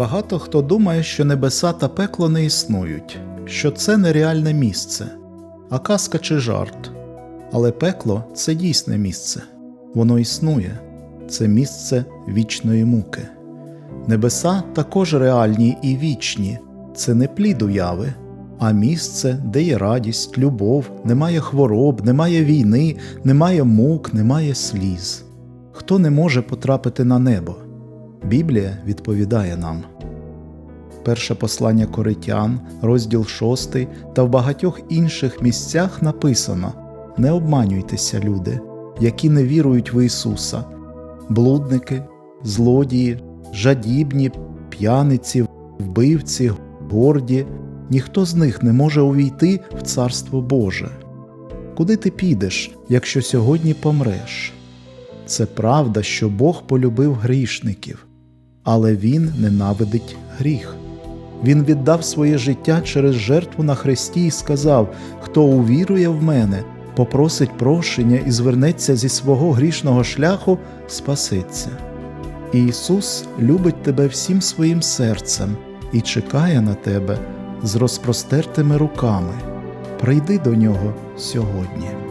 Багато хто думає, що небеса та пекло не існують, що це нереальне місце, а казка чи жарт. Але пекло це дійсне місце, воно існує, це місце вічної муки. Небеса також реальні і вічні, це не плід уяви, а місце, де є радість, любов, немає хвороб, немає війни, немає мук, немає сліз. Хто не може потрапити на небо? Біблія відповідає нам. Перше послання Коритян, розділ 6 та в багатьох інших місцях написано: Не обманюйтеся, люди, які не вірують в Ісуса, блудники, злодії, жадібні, п'яниці, вбивці, горді, ніхто з них не може увійти в Царство Боже. Куди ти підеш, якщо сьогодні помреш? Це правда, що Бог полюбив грішників, але Він ненавидить гріх. Він віддав своє життя через жертву на хресті і сказав: Хто увірує в мене, попросить прощення і звернеться зі свого грішного шляху, спасеться. І Ісус любить тебе всім своїм серцем і чекає на тебе з розпростертими руками. Прийди до нього сьогодні.